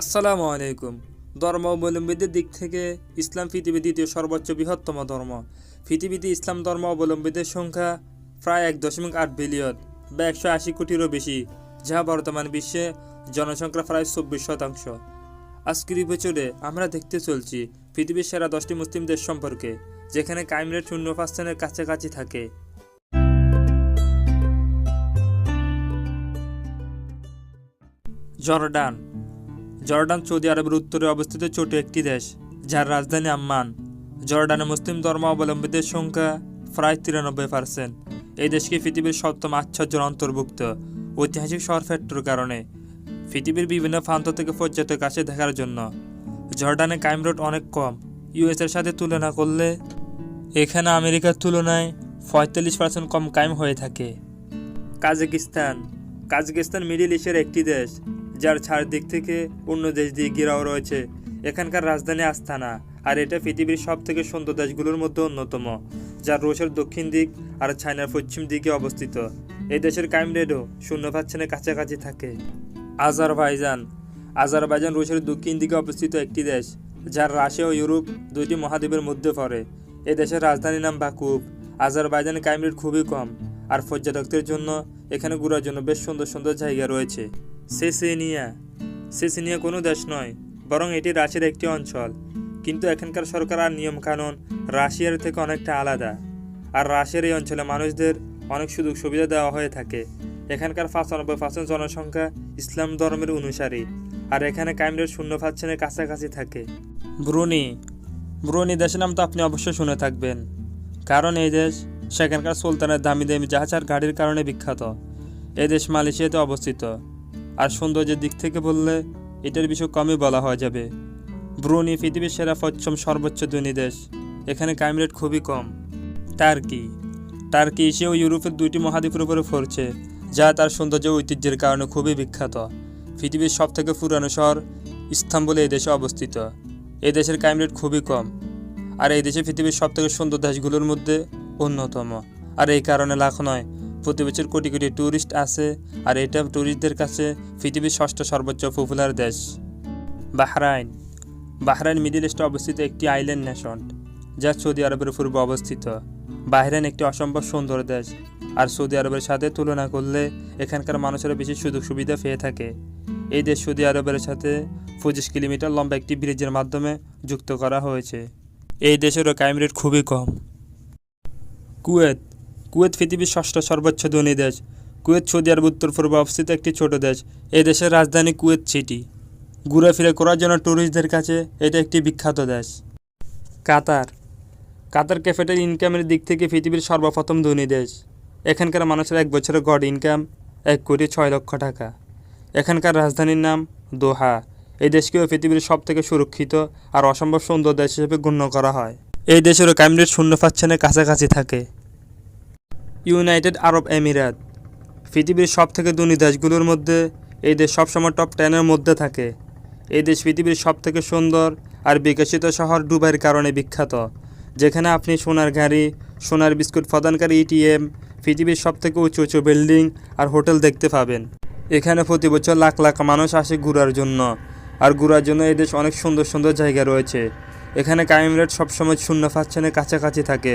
আসসালামু আলাইকুম। ধর্মাবলম্বীদের দিক থেকে ইসলাম পৃথিবীর দ্বিতীয় সর্বোচ্চ বৃহত্তম ধর্ম। পৃথিবীতে ইসলাম ধর্ম অবলম্বীদের সংখ্যা প্রায় এক দশমিক আট বিলিয়ন বা একশো আশি কোটিরও বেশি, যা বর্তমান বিশ্বে জনসংখ্যা প্রায় চব্বিশ শতাংশ। আজকের বছরে আমরা দেখতে চলছি পৃথিবীর সেরা দশটি মুসলিম দেশ সম্পর্কে, যেখানে ক্রাইম রেট শূন্য পার্সেন্টের কাছাকাছি থাকে। জর্ডান জর্ডান সৌদি আরবের উত্তরে অবস্থিত ছোট একটি দেশ, যার রাজধানী আম্মান। জর্ডানে মুসলিম ধর্ম অবলম্বীদের সংখ্যা প্রায় তিরানব্বই পার্সেন্ট এই দেশকে পৃথিবীর সপ্তম আশ্চর্যের অন্তর্ভুক্ত ঐতিহাসিক শহর ফ্যাক্টর কারণে পৃথিবীর বিভিন্ন প্রান্ত থেকে পর্যটক আসে দেখার জন্য। জর্ডানে ক্রাইম রেট অনেক কম। ইউএসের সাথে তুলনা করলে এখানে আমেরিকার তুলনায় পঁয়তাল্লিশ পার্সেন্ট কম ক্রাইম হয়ে থাকে। কাজাকিস্তান। কাজাকিস্তান মিডিল ইস্টের একটি দেশ। যার চারদিক থেকে অন্য দেশ দিয়ে ঘেরাও রয়েছে। এখানকার রাজধানী আস্তানা, আর এটা পৃথিবীর সব থেকে সুন্দর দেশগুলোর মধ্যে অন্যতম, যার রুশের দক্ষিণ দিক আর চায়নার পশ্চিম দিকে অবস্থিত। এই দেশের ক্রাইম রেটও শূন্য পাচ্ছেনের কাছাকাছি থাকে। আজারবাইজান আজারবাইজান রুশের দক্ষিণ দিকে অবস্থিত একটি দেশ, যার রাশিয়া ও ইউরোপ দুইটি মহাদ্বীপের মধ্যে পড়ে। এই দেশের রাজধানীর নাম বাকুব। আজারবাইজানের ক্রাইম রেট খুবই কম, আর পর্যটকদের জন্য এখানে ঘোরার জন্য বেশ সুন্দর সুন্দর জায়গা রয়েছে। সেসেনিয়া। সেসেনিয়া কোনো দেশ নয়, বরং এটি রাশিয়ার একটি অঞ্চল। কিন্তু এখানকার সরকার আর নিয়মকানুন রাশিয়ার থেকে অনেকটা আলাদা। আর রাশিয়ার এই অঞ্চলে মানুষদের অনেক সুযোগ সুবিধা দেওয়া হয়ে থাকে। এখানকার পঁচানব্বই পার্সেন্ট জনসংখ্যা ইসলাম ধর্মের অনুসারী। আর এখানে ক্রাইম শূন্য পার্সেন্টের কাছাকাছি থাকে। ব্রুনি। ব্রুনি দেশের নাম তো আপনি অবশ্যই শুনে থাকবেন। কারণ এই দেশ সেখানকার সুলতানের দামি দামি জাহাজ আর গাড়ির কারণে বিখ্যাত। এই দেশ মালয়েশিয়াতে অবস্থিত। আর সৌন্দর্যের দিক থেকে বললে, এটার বিষয় কমই বলা হয়ে যাবে। ব্রুনি পৃথিবীর সেরা পশ্চিম সর্বোচ্চ ধনী দেশ। এখানে ক্রাইম রেট খুবই কম। টার্কি। টার্কি এশিয়া ও ইউরোপের দুইটি মহাদ্বীপের উপরে পড়ছে, যা তার সৌন্দর্য ঐতিহ্যের কারণে খুবই বিখ্যাত। পৃথিবীর সব থেকে পুরানো শহর ইস্তাম্বুলে এই দেশে অবস্থিত। এই দেশের ক্রাইম রেট খুবই কম। আর এই দেশে পৃথিবীর সব থেকে সুন্দর দেশগুলোর মধ্যে অন্যতম। আর এই কারণে লাখ নয় প্রতি বছর কোটি কোটি ট্যুরিস্ট আসে আর এটা ট্যুরিস্টদের কাছে পৃথিবীর ষষ্ঠ সর্বোচ্চ পপুলার দেশ। বাহরাইন। বাহরাইন মিডিল ইস্টে অবস্থিত একটি আইল্যান্ড নেশন যা সৌদি আরবের পূর্বে অবস্থিত। বাহরাইন একটি অসম্ভব সুন্দর দেশ, আর সৌদি আরবের সাথে তুলনা করলে এখানকার মানুষেরা বেশি সুযোগ সুবিধা পেয়ে থাকে। এই দেশ সৌদি আরবের সাথে পঁচিশ কিলোমিটার লম্বা একটি ব্রিজের মাধ্যমে যুক্ত করা হয়েছে। এই দেশেরও ক্রাইম রেট খুবই কম। কুয়েত। কুয়েত পৃথিবীর ষষ্ঠ সর্বোচ্চ ধনী দেশ। কুয়েত, সৌদি আরব উত্তর পূর্বে অবস্থিত একটি ছোট দেশ। এই দেশের রাজধানী কুয়েত সিটি। ঘুরেফিরে করার জন্য ট্যুরিস্টদের কাছে এটা একটি বিখ্যাত দেশ। কাতার। কাতার ক্যাপিটাল ইনকামের দিক থেকে পৃথিবীর সর্বপ্রথম ধনী দেশ। এখানকার মানুষের এক বছরের গড় ইনকাম এক কোটি ছয় লক্ষ টাকা। এখানকার রাজধানীর নাম দোহা। এই দেশকেও পৃথিবীর সব থেকে সুরক্ষিত আর অসম্ভব সুন্দর দেশ হিসেবে গণ্য করা হয়। এই দেশেরও ক্রাইম শূন্য পাচ্ছেনের কাছাকাছি থাকে। United Arab Emirates. পৃথিবীর সব থেকে ধনী দেশগুলোর মধ্যে এই দেশ সবসময় টপ টেনের মধ্যে থাকে। এই দেশ পৃথিবীর সব থেকে সুন্দর আর বিকশিত শহর ডুবাইয়ের কারণে বিখ্যাত। যেখানে আপনি সোনার গাড়ি, সোনার বিস্কুট প্রদানকারী এটিএম পৃথিবীর সব থেকে উঁচু উঁচু বিল্ডিং আর হোটেল দেখতে পাবেন। এখানে প্রতি বছর লাখ লাখ মানুষ আসে ঘোরার জন্য। আর ঘোরার জন্য এই দেশ অনেক সুন্দর সুন্দর জায়গা রয়েছে। এখানে ক্রাইম রেট সবসময় শূন্য পাচ্ছেনের কাছাকাছি থাকে।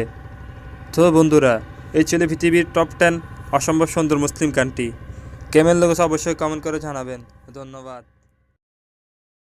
তো বন্ধুরা এই ছিল পৃথিবীর টপ টেন অসম্ভব সুন্দর মুসলিম কান্ট্রি কেমন লোক অবশ্যই কমেন্ট করে জানাবেন। ধন্যবাদ।